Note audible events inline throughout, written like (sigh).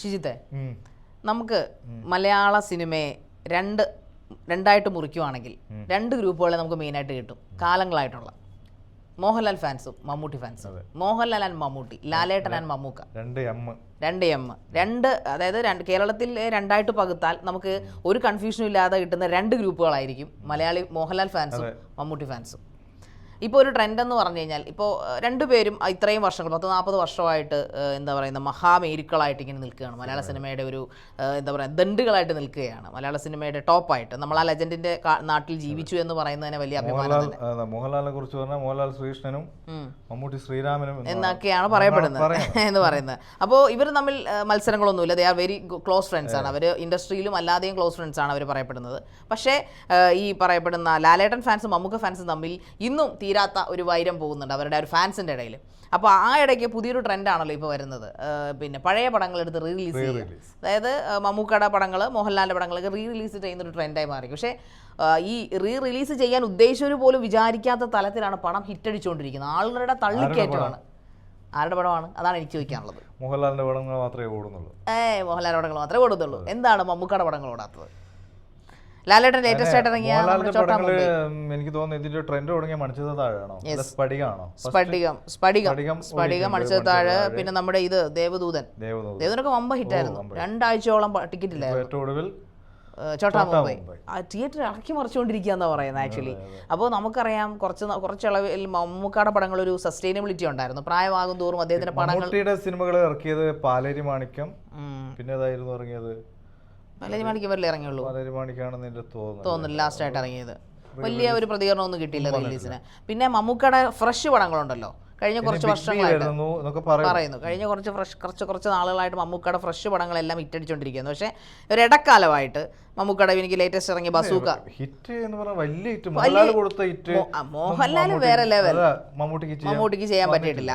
ഷിജിത്തെ നമുക്ക് മലയാള സിനിമയെ രണ്ട് രണ്ടായിട്ട് മുറിക്കുവാണെങ്കിൽ രണ്ട് ഗ്രൂപ്പുകളെ നമുക്ക് മെയിനായിട്ട് കിട്ടും. കാലങ്ങളായിട്ടുള്ള മോഹൻലാൽ ഫാൻസും Mammootty ഫാൻസും. Mohanlal and Mammootty Lalettan and Mammukka. രണ്ട് എം രണ്ട് എം രണ്ട് അതായത് രണ്ട് കേരളത്തിൽ രണ്ടായിട്ട് പകുത്താൽ നമുക്ക് ഒരു കൺഫ്യൂഷനും ഇല്ലാതെ കിട്ടുന്ന രണ്ട് ഗ്രൂപ്പുകളായിരിക്കും മലയാളി മോഹൻലാൽ ഫാൻസും മമ്മൂട്ടി ഫാൻസും. ഇപ്പോൾ ഒരു ട്രെൻഡ് എന്ന് പറഞ്ഞു കഴിഞ്ഞാൽ ഇപ്പോൾ രണ്ടുപേരും ഇത്രയും വർഷങ്ങൾ പത്ത് നാൽപ്പത് വർഷമായിട്ട് എന്താ പറയുന്ന മഹാമേരുക്കളായിട്ട് ഇങ്ങനെ നിൽക്കുകയാണ്. മലയാള സിനിമയുടെ ഒരു എന്താ പറയുക ദണ്ടുകളായിട്ട് നിൽക്കുകയാണ്. മലയാള സിനിമയുടെ ടോപ്പായിട്ട്. നമ്മൾ ആ ലെജൻഡിന്റെ നാട്ടിൽ ജീവിച്ചു എന്ന് പറയുന്നതിന് വലിയ അഭിമാനം മോഹൻലാലിനെ കുറിച്ച് പറഞ്ഞാൽ മോഹൻലാൽ ശ്രീകൃഷ്ണനും മമ്മൂട്ടി ശ്രീരാമനും എന്നൊക്കെയാണ് പറയപ്പെടുന്നത്. എന്ന് പറയുന്നത്. അപ്പോൾ ഇവർ തമ്മിൽ മത്സരങ്ങളൊന്നുമില്ല. They are very close friends ആണ്. അവർ ഇൻഡസ്ട്രിയിലും അല്ലാതെയും ക്ലോസ് ഫ്രണ്ട്സ് ആണ് അവർ പറയപ്പെടുന്നത്. പക്ഷേ ഈ പറയപ്പെടുന്ന ലാലേട്ടൻ ഫാൻസും മമ്മൂക്ക ഫാൻസും തമ്മിൽ ഇന്നും തീരാത്ത ഒരു വൈരം പോകുന്നുണ്ട് അവരുടെ ഒരു ഫാൻസിന്റെ ഇടയിൽ. അപ്പോൾ ആ ഇടയ്ക്ക് പുതിയൊരു ട്രെൻഡാണല്ലോ ഇപ്പോൾ വരുന്നത്. പിന്നെ പഴയ പടങ്ങൾ എടുത്ത് റീ റിലീസ് ചെയ്യുക. അതായത് മമ്മൂക്കട മമ്മൂക്കയുടെ പടങ്ങൾ മോഹൻലാലിന്റെ പടങ്ങളൊക്കെ റീ റിലീസ് ചെയ്യുന്ന ഒരു ട്രെൻഡായി മാറി. പക്ഷേ ഈ റീ റിലീസ് ചെയ്യാൻ ഉദ്ദേശിച്ചവർ പോലും വിചാരിക്കാത്ത തലത്തിലാണ് ഹിറ്റ് ഹിറ്റടിച്ചുകൊണ്ടിരിക്കുന്നത്. ആളുകളുടെ തള്ളിക്കയറ്റമാണ് ആരുടെ പടമാണ്? അതാണ് എനിക്ക് ചോദിക്കാനുള്ളത്. മോഹൻലാലിന്റെ പടങ്ങൾ മാത്രമേ ഓടുന്നുള്ളൂ. ഏ മോഹൻലാൽ പടങ്ങൾ മാത്രമേ ഓടുന്നുള്ളൂ. എന്താണ് മമ്മൂക്കട പടങ്ങൾ ഓടാത്തത്? ലാലേട്ടൻ ലേറ്റസ്റ്റ് ആയിട്ട് ഇറങ്ങിയ എനിക്ക് തോന്നുന്നു ഇതിന്റെ ട്രെൻഡ് തുടങ്ങിയ മണിച്ചത് താഴെയാണോ? സ്പടികാണോ? സ്പടികം സ്പടികം സ്പടികം മണിച്ചത് താഴെ പിന്നെ നമ്മുടെ ഇത് ദേവദൂതൻ. ദേവദൂതനൊക്കെ വമ്പ ഹിറ്റ് ആയിരുന്നു രണ്ടാഴ്ചയോളം ടിക്കറ്റ് ഇല്ലായിരുന്നു. ചോട്ടാ മുംബൈ. ആ തിയേറ്റർ ഇറക്കി മറിച്ചുകൊണ്ടിരിക്കുക എന്നാ പറയുന്നത് ആക്ച്വലി അപ്പോൾ നമുക്കറിയാം കുറച്ച് കുറച്ചളവിൽ മമ്മൂക്കാടെ പടങ്ങൾ ഒരു സസ്റ്റൈനബിലിറ്റി ഉണ്ടായിരുന്നു. പ്രായമാകും തോറും അദ്ദേഹത്തിന്റെ പടങ്ങൾ സിനിമകൾ ഇറക്കിയത് പാലേരി മാണിക്യം പിന്നെ ഇറങ്ങിയത് പലരും മണിക്കുമ്പോഴല്ലേ ഇറങ്ങിയുള്ളൂ. മാണിക്കാണെന്ന് തോന്നുന്നു തോന്നുന്നു ലാസ്റ്റ് ആയിട്ട് ഇറങ്ങിയത്. വലിയ ഒരു പ്രതികരണമൊന്നും കിട്ടിയില്ല റിലീസിന്. പിന്നെ മമ്മൂക്കയുടെ ഫ്രഷ് പടങ്ങളുണ്ടല്ലോ. കഴിഞ്ഞ കുറച്ച് വർഷങ്ങളായിട്ട് പറയുന്നു. കഴിഞ്ഞ കുറച്ച് ഫ്രഷ് കുറച്ച് കുറച്ച് നാളുകളായിട്ട് മമ്മൂക്കയുടെ ഫ്രഷ് പടങ്ങളെല്ലാം ഹിറ്റടിച്ചുകൊണ്ടിരിക്കുന്നു പക്ഷേ ഒരു ഇടക്കാലമായിട്ട് മമ്മൂക്കയുടെ എനിക്ക് ലേറ്റസ്റ്റ് ഇറങ്ങിയ ബസൂക്ക. ഹിറ്റ് എന്ന് പറഞ്ഞാൽ വലിയ ഹിറ്റ് മോഹൻലാൽ കൊടുത്ത ഹിറ്റ് മോഹൻലാൽ വേറെ ലെവൽ മമ്മൂട്ടിക്ക് ചെയ്യാൻ മമ്മൂട്ടിക്ക് ചെയ്യാൻ പറ്റിയിട്ടില്ല.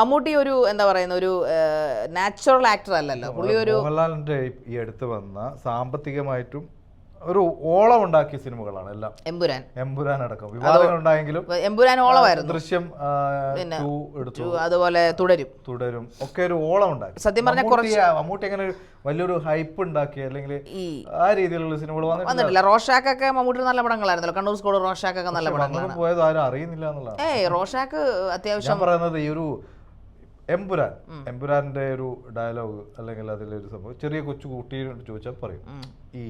മമ്മൂട്ടി ഒരു എന്താ പറയുന്ന ഒരു നാച്ചുറൽ ആക്ടർ അല്ലല്ലോ. പുള്ളി ഒരു മോഹൻലാലിന്റെ ഈ അടുത്ത് വന്ന സാമ്പത്തികമായിട്ടും ഒരു ഓളം ഉണ്ടാക്കിയ സിനിമകളാണ് എല്ലാം. എമ്പുരാൻ. എമ്പുരാൻ അടക്കം. വിവാദങ്ങൾ ഉണ്ടായെങ്കിലും എമ്പുരാൻ ഓളമായിരുന്നു. ദൃശ്യം എടുത്തു. അതുപോലെ തുടരും. തുടരും. ഒക്കെ ഒരു ഓളം ഉണ്ടാക്കി. സത്യം പറഞ്ഞ കുറച്ച് മമ്മൂട്ടി അങ്ങനെ വലിയൊരു ഹൈപ്പ് ഉണ്ടാക്കി അല്ലെങ്കിൽ ആ രീതിയിലുള്ള സിനിമകൾ വന്നിട്ടില്ല. റോഷാക്കൊക്കെ മമ്മൂട്ടി നല്ല പടങ്ങളായിരുന്നല്ലോ. കണ്ണൂർ സ്കൂൾ റോഷാക്കൊക്കെ നല്ല പടങ്ങളാണ്. പോയത് ആരും അറിയുന്നില്ല എന്നുള്ളതാണ്. ഏയ് റോഷാക്ക് അത്യാവശ്യം പറയുന്നത് ഈ ഒരു എമ്പുരാൻ. എമ്പുരാന്റെ ഒരു ഡയലോഗ് അല്ലെങ്കിൽ അതിലൊരു സംഭവം. ചെറിയ കൊച്ചു കുട്ടിയോട് ചോദിച്ചാൽ പറയും. ഈ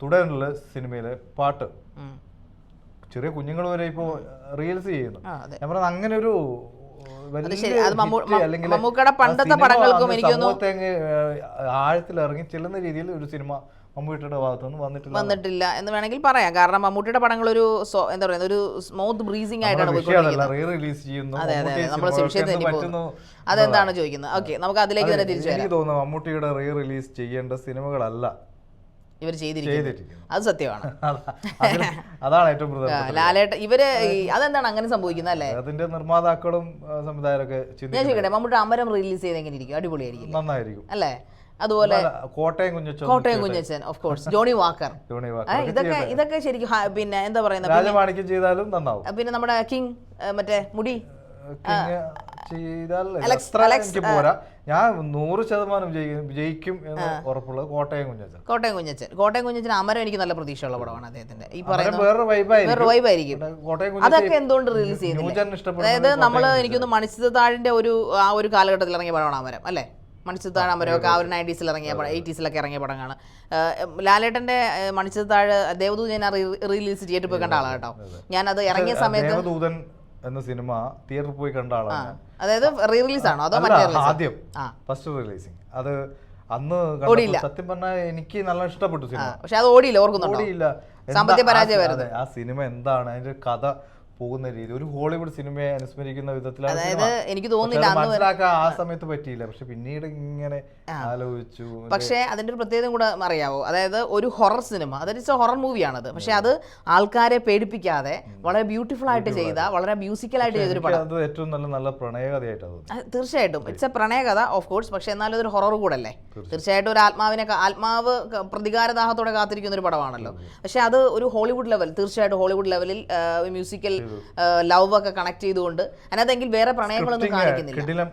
തുടരുള്ള സിനിമയിലെ പാട്ട്. ചെറിയ കുഞ്ഞുങ്ങൾ വരെ ഇപ്പോ റീൽസ് ചെയ്യുന്നു. ഞാൻ പറഞ്ഞത് അങ്ങനെ ഒരു മമ്മൂക്കയുടെ പണ്ടത്തെ പടങ്ങൾക്കും എനിക്ക് ആഴത്തിൽ ഇറങ്ങി ചെല്ലുന്ന രീതിയിൽ ഒരു സിനിമ മമ്മൂട്ടിയുടെ ഭാഗത്തുനിന്ന് വന്നിട്ടില്ല. വന്നിട്ടില്ല എന്ന് വേണമെങ്കിൽ പറയാം. കാരണം മമ്മൂട്ടിയുടെ പടങ്ങൾ ഒരു എന്താ പറയുക ഒരു സ്മൂത്ത് ബ്രീസിംഗ് ആയിട്ടാണ് റിലീസ് ചെയ്യുന്നു. അതെന്താണ് ചോദിക്കുന്നത്? ഓക്കെ നമുക്ക് അതിലേക്ക് തന്നെ തിരിച്ചു മമ്മൂട്ടിയുടെ റീ റിലീസ് ചെയ്യേണ്ട സിനിമകളല്ല. ഇവർ ചെയ്തിരിക്കുന്നത്. അത് സത്യമാണ്. (laughs) അതാണ് ഏറ്റവും ലാലേട്ട ഇവർ അതെന്താണ് അങ്ങനെ സംഭവിക്കുന്നത് അല്ലേ? അതിന്റെ നിർമ്മാതാക്കളും സംവിധായകരൊക്കെ ഞാൻ ചോദിക്കട്ടെ മമ്മൂട്ടി അമരം റിലീസ് ചെയ്ത് എങ്ങനെ ഇരിക്കും അടിപൊളിയായിരിക്കും. നന്നായിരിക്കും. അല്ലേ? അതുപോലെ Kottayam Kunjachan Kottayam Kunjachan. Of course Johnnie Walker. (laughs) Johnnie Walker. ഇതൊക്കെ ഇതൊക്കെ ശരിക്കും പിന്നെ എന്താ പറയുന്നത് രാജമാണിക്യം ചെയ്താലും നന്നാവും. പിന്നെ നമ്മുടെ കിങ് മറ്റേ മുടി. ചെയ്താൽ പോരാ. ഞാൻ നൂറ് ശതമാനം ജയിക്കും എന്ന് ഉറപ്പുള്ളത് കോട്ടയം കുഞ്ഞച്ചൻ. കോട്ടയം കുഞ്ഞച്ചൻ. കോട്ടയം കുഞ്ഞച്ചൻ അമരം എനിക്ക് നല്ല പ്രതീക്ഷയുള്ള പടമാണ് അദ്ദേഹത്തിന്റെ. ഈ പറയുന്നത് പറയുന്ന വേറൊരു വൈബായിരിക്കും അതൊക്കെ എന്തുകൊണ്ട് റിലീസ് ന്യൂജൻ അതായത് നമ്മൾ എനിക്കൊന്ന് മണിച്ചിത്താഴിന്റെ ഒരു ആ ഒരു കാലഘട്ടത്തിൽ ഇറങ്ങിയ പടമാണ് അമരം അല്ലേ? മണിച്ചിത്താഴ് അമരമൊക്കെ ആ ഒരു നയന്റീസിൽ ഇറങ്ങിയ പടം എയ്റ്റീസിലൊക്കെ ഇറങ്ങിയ ലാലേട്ടന്റെ ലാലേട്ടന്റെ മണിച്ചിത്താഴ് ദേവദൂത് ഞാൻ റിലീസ് ചെയ്തിട്ട് പോയി കണ്ട ആളാണ് കേട്ടോ. ഞാനത് ഇറങ്ങിയ സമയത്ത് എന്ന സിനിമ തിയേറ്ററിൽ പോയി കണ്ട ആളാണ് അതായത് റീ റിലീസ് ആണോ? അതോ? ആദ്യം ഫസ്റ്റ് റിലീസിങ് അത് അന്ന് സത്യം പറഞ്ഞാൽ എനിക്ക് നല്ല ഇഷ്ടപ്പെട്ടു സിനിമ. പക്ഷെ അത് ഓടിയില്ല ഓർക്കുന്നുണ്ടോ? ഓടിയില്ല. സാമ്പത്തിക പരാജയമായിരുന്നു. ആ സിനിമ എന്താണ്? അതിന്റെ കഥ പോകുന്ന രീതി. ഒരു ഹോളിവുഡ് സിനിമയെ അനുസ്മരിക്കുന്ന വിധത്തിലാണ് അതായത് എനിക്ക് തോന്നുന്നില്ല മനസ്സിലാക്കാൻ ആ സമയത്ത് പറ്റിയില്ല. പക്ഷെ പിന്നീട് ഇങ്ങനെ ആലോചിച്ചു. പക്ഷേ അതിന്റെ ഒരു പ്രത്യേകത കൂടെ അറിയാവോ? അതായത് ഒരു ഹൊറർ സിനിമ. അതായത് ഹൊറർ മൂവിയാണത്. പക്ഷെ അത് ആൾക്കാരെ പേടിപ്പിക്കാതെ വളരെ ബ്യൂട്ടിഫുൾ ആയിട്ട് ചെയ്ത വളരെ മ്യൂസിക്കൽ ആയിട്ട് ചെയ്തൊരു പടം. ഏറ്റവും നല്ല നല്ല പ്രണയകഥയായിട്ട് അത് അത് തീർച്ചയായിട്ടും. ഇറ്റ്സ് എ പ്രണയകഥ ഓഫ് കോഴ്സ് പക്ഷെ എന്നാലും അതൊരു ഹൊറർ കൂടെ അല്ലേ തീർച്ചയായിട്ടും ഒരു ആത്മാവിനെ ആത്മാവ് പ്രതികാരദാഹത്തോടെ കാത്തിരിക്കുന്ന ഒരു പടമാണല്ലോ പക്ഷെ അത് ഒരു ഹോളിവുഡ് ലെവൽ തീർച്ചയായിട്ടും ഹോളിവുഡ് ലെവലിൽ മ്യൂസിക്കൽ ലവ് ഒക്കെ കണക്ട് ചെയ്തുകൊണ്ട്. അതിനകത്തെങ്കിൽ വേറെ പ്രണയങ്ങളൊന്നും കാണിക്കുന്നില്ല.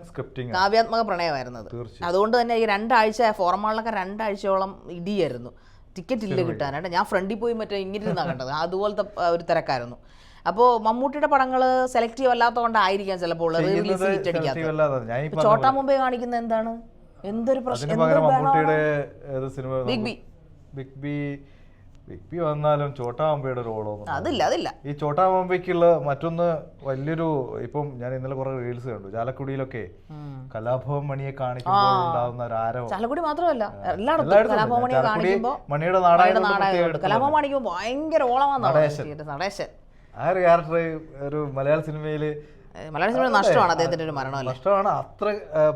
കാവ്യാത്മക പ്രണയമായിരുന്നത്. അതുകൊണ്ട് തന്നെ ഈ രണ്ടാഴ്ച ഫോർമാളിലൊക്കെ രണ്ടാഴ്ചയോളം ഇടിയായിരുന്നു. ടിക്കറ്റ് ഇല്ല കിട്ടാനായിട്ട് ഞാൻ ഫ്രണ്ടിൽ പോയി മറ്റേ ഇങ്ങനെ ഇരുന്നാ കണ്ടത്. അതുപോലത്തെ ഒരു തിരക്കായിരുന്നു. അപ്പോൾ മമ്മൂട്ടിയുടെ പടങ്ങൾ സെലക്റ്റീവ് അല്ലാത്തതുകൊണ്ടായിരിക്കാം ചിലപ്പോൾ റിലീസ് ഹിറ്റ് അടിക്കാത്തത്. ചോട്ടാ മുമ്പേ കാണിക്കുന്ന എന്താണ്? എന്തൊരു പ്രശ്നം? Big B big B B വന്നാലും ചോട്ടാ അമ്പയുടെ റോളൊന്നും അതില്ല അതില്ല. ഈ ചോട്ടാ ബോംബെക്കുള്ള മറ്റൊന്ന് വലിയൊരു ഇപ്പം ഞാൻ ഇന്നലെ കുറെ റീൽസ് കണ്ടു. ചാലക്കുടിയിലൊക്കെ കലാഭവൻ മണിയെ കാണിക്കുമ്പോൾ ഉണ്ടാവുന്ന ഒരു ആരവം. ചാലക്കുടി മാത്രമല്ല എല്ലായിടത്തും കലാഭവമണിയെ കാണിക്കുമ്പോൾ മണിയുടെ നാടായ കലാഭവൻ കാണിക്കുമ്പോൾ ഭയങ്കര നടേശൻ. ആ ഒരു ക്യാരക്ടർ ഒരു മലയാള സിനിമയിൽ ഏ, മലയാള സിനിമയുടെ നഷ്ടമാണ് അദ്ദേഹത്തിന്റെ ഒരു മരണം നഷ്ടമാണ്. അത്ര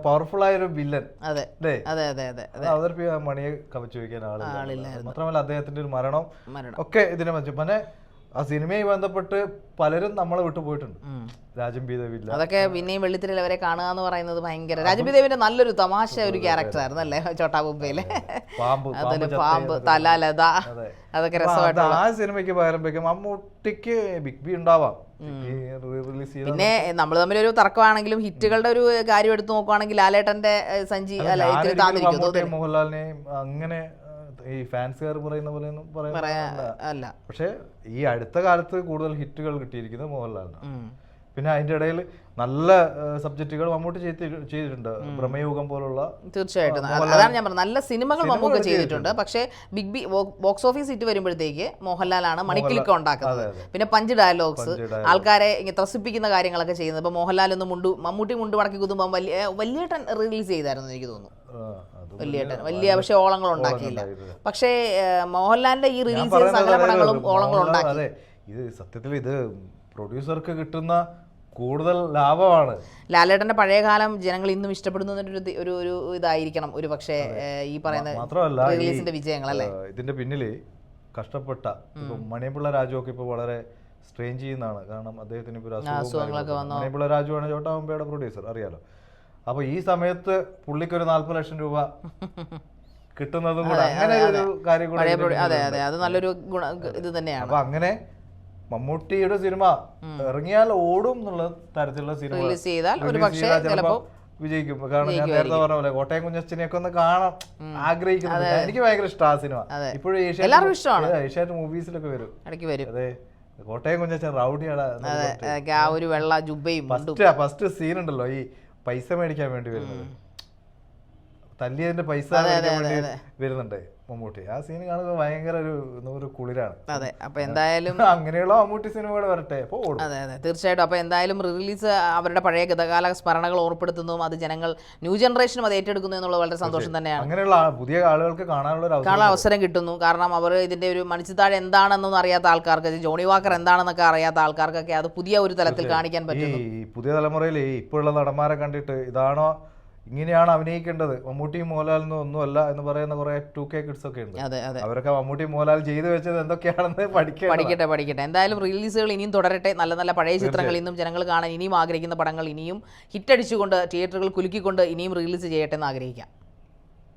പവർഫുൾ ആയ ഒരു വില്ലൻ അതെ. അതെ അതെ അതെ അവതരിപ്പിക്കാൻ മണിയെ കവച്ചു വയ്ക്കാൻ ആളില്ല മാത്രമല്ല അദ്ദേഹത്തിന്റെ ഒരു മരണം. മരണം. ഒക്കെ ഇതിനെ മറ്റു പിന്നെ ആ സിനിമയുമായി ബന്ധപ്പെട്ട് പലരും നമ്മളെ വിട്ടു പോയിട്ടുണ്ട്. ഉം. രാജം ബി ദേവില്ല അതൊക്കെ പിന്നെയും വെള്ളിത്തിരയിൽ അവരെ കാണുക എന്ന് പറയുന്നത് ഭയങ്കര രാജംബി ദേവിന്റെ നല്ലൊരു തമാശ ഒരു ക്യാരക്ടർ ആയിരുന്നു അല്ലേ? ചോട്ടാ ബുബയിലെ പാമ്പ് തല ലത. അതൊക്കെ രസമായിട്ട് ആ സിനിമയ്ക്ക് പകരം വെക്കും മമ്മൂട്ടിക്ക് ബിഗ് ബി ഉണ്ടാവാം. പിന്നെ നമ്മൾ തമ്മിൽ ഒരു തർക്കമാണെങ്കിലും ഹിറ്റുകളുടെ ഒരു കാര്യം എടുത്തു നോക്കുവാണെങ്കിൽ ലാലേട്ടന്റെ സഞ്ജി അല്ല മോഹൻലാലിനെയും അങ്ങനെ ഈ ഫാൻസുകാർ പറയുന്ന പോലെ ഒന്നും പറയാ പറയാൻ അല്ല. പക്ഷെ ഈ അടുത്ത കാലത്ത് കൂടുതൽ ഹിറ്റുകൾ കിട്ടിയിരിക്കുന്നത് മോഹൻലാലിനാണ്. പിന്നെ അതിന്റെ ഇടയിൽ നല്ല സബ്ജക്റ്റുകൾ മമ്മൂട്ടി ചെയ്തിട്ടുണ്ട്. ഭ്രമയോഗം പോലുള്ള തീർച്ചയായിട്ടും. അത് അതാണ് ഞാൻ പറഞ്ഞത്. നല്ല സിനിമകൾ മമ്മൂക്ക ചെയ്തിട്ടുണ്ട്. പക്ഷേ big B box office hit വരുമ്പോഴത്തേക്ക് മോഹൻലാലാണ് മണിക്കിലൊക്കെ ഉണ്ടാക്കുന്നത്. പിന്നെ പഞ്ച് ഡയലോഗ്സ് ആൾക്കാരെ ഇങ്ങനെ ത്രസിപ്പിക്കുന്ന കാര്യങ്ങളൊക്കെ ചെയ്യുന്നത്. ഇപ്പൊ മോഹൻലാൽ ഒന്ന് മുണ്ടു മമ്മൂട്ടി മുണ്ട് മടക്കി കുതുമ്പോൾ വലിയ വലിയ റിലീസ് ചെയ്തായിരുന്നു എനിക്ക് തോന്നുന്നു. വലിയേട്ടൻ വലിയ പക്ഷെ ഓളങ്ങൾ ഉണ്ടാക്കിയില്ല. പക്ഷേ മോഹൻലാലിന്റെ ഈ റിലീസ് ചെയ്ത സകല പടങ്ങളും ഓളങ്ങൾ ഉണ്ടാക്കി. ഇത് സത്യത്തിൽ ഇത് പ്രൊഡ്യൂസർക്ക് കിട്ടുന്ന കൂടുതൽ ലാഭമാണ്. ലാലേട്ടന്റെ പഴയ കാലം ജനങ്ങൾ ഇന്നും ഇഷ്ടപ്പെടുന്നു ഒരു ഒരു ഇതായിരിക്കണം. ഒരു പക്ഷേ ഈ പറയുന്ന മാത്രമല്ല റിലീസിന്റെ വിജയങ്ങൾ അല്ലേ ഇതിന്റെ പിന്നിൽ കഷ്ടപ്പെട്ട മണിപ്പിള്ള രാജു ഒക്കെ ഇപ്പൊ വളരെ സ്ട്രെയിൻ ചെയ്യുന്നതാണ്. കാരണം അദ്ദേഹത്തിന് ഇപ്പൊ ഒരു രാജു ആണ് ചോട്ടാമ്പയുടെ പ്രൊഡ്യൂസർ അറിയാലോ? അപ്പൊ ഈ സമയത്ത് പുള്ളിക്ക് ഒരു നാല്പത് ലക്ഷം രൂപ കിട്ടുന്നത് കൂടെ അങ്ങനെ ഒരു കാര്യം കൂടെ അതെ അതെ. അത് നല്ലൊരു ഗുണ ഇത് തന്നെയാണ്. അപ്പൊ അങ്ങനെ മമ്മൂട്ടിയുടെ സിനിമ ഇറങ്ങിയാൽ ഓടും എന്നുള്ള തരത്തിലുള്ള സിനിമ റിലീസ് ചെയ്താൽ ഒരു പക്ഷേ ചിലപ്പോ ചിലപ്പോൾ വിജയിക്കും. കാരണം ഞാൻ നേരത്തെ പറഞ്ഞ പോലെ കോട്ടയം കുഞ്ഞച്ചനെയൊക്കെ ഒന്ന് കാണാൻ ആഗ്രഹിക്കുന്നുണ്ട്. എനിക്ക് ഭയങ്കര ഇഷ്ടം ആ സിനിമ. ഇപ്പോഴും. ഏഷ്യാറ്റ് മൂവീസിലൊക്കെ വരും. ഇടയ്ക്ക് വരും. അതെ. കോട്ടയം കുഞ്ഞച്ചൻ റൗഡിയാണ് ആ ഒരു വെള്ള ജുബയും ഫസ്റ്റ് സീൻ ഉണ്ടല്ലോ. ഈ പൈസ മേടിക്കാൻ വേണ്ടി വരുന്നത്. തല്ലിയതിന്റെ പൈസ വരുന്നുണ്ട് മമ്മൂട്ടി. ആ സീൻ കാണുമ്പോൾ ഭയങ്കര ഒരു ഒരു കുളിരാണ്. അതെ അപ്പൊ എന്തായാലും (laughs) അങ്ങനെയുള്ള മമ്മൂട്ടി സിനിമകൾ വരട്ടെ അതെ അതെ തീർച്ചയായിട്ടും. അപ്പൊ എന്തായാലും റിലീസ് അവരുടെ പഴയ ഗതകാല സ്മരണകൾ ഓർപ്പെടുത്തുന്നതും അത് ജനങ്ങൾ ന്യൂ ജനറേഷനും അത് ഏറ്റെടുക്കുന്നു എന്നുള്ളത് വളരെ സന്തോഷം തന്നെയാണ്. അങ്ങനെയുള്ള പുതിയ ആളുകൾക്ക് കാണാനുള്ള കാണാൻ അവസരം കിട്ടുന്നു. കാരണം അവർ ഇതിന്റെ ഒരു മണിച്ചിത്താഴ് എന്താണെന്നൊന്നും അറിയാത്ത ആൾക്കാർക്ക് ജോണി വാക്കർ എന്താണെന്നൊക്കെ അറിയാത്ത ആൾക്കാർക്കൊക്കെ അത് പുതിയ ഒരു തലത്തിൽ കാണിക്കാൻ ഈ പുതിയ തലമുറയിൽ ഇപ്പോഴുള്ള നടന്മാരെ കണ്ടിട്ട് ഇതാണോ ഇങ്ങനെയാണ് അഭിനയിക്കേണ്ടത്. മമ്മൂട്ടിയും മോഹൻലാലിനും ഒന്നുമല്ല എന്ന് പറയുന്ന കുറെ ടു കെ കിഡ്സ് ഒക്കെ ഉണ്ട്. അവരൊക്കെ മമ്മൂട്ടി മോഹൻലാൽ ചെയ്തു വെച്ചത് എന്തൊക്കെയാണെന്ന് പഠിക്കുക പഠിക്കട്ടെ പഠിക്കട്ടെ. എന്തായാലും റിലീസുകൾ ഇനിയും തുടരട്ടെ. നല്ല നല്ല പഴയ ചിത്രങ്ങൾ ഇന്നും ജനങ്ങൾ കാണാൻ ഇനിയും ആഗ്രഹിക്കുന്ന പടങ്ങൾ ഇനിയും ഹിറ്റടിച്ചുകൊണ്ട് തിയേറ്ററുകൾ കുലുക്കിക്കൊണ്ട് ഇനിയും റിലീസ് ചെയ്യട്ടെ എന്ന് ആഗ്രഹിക്കാം.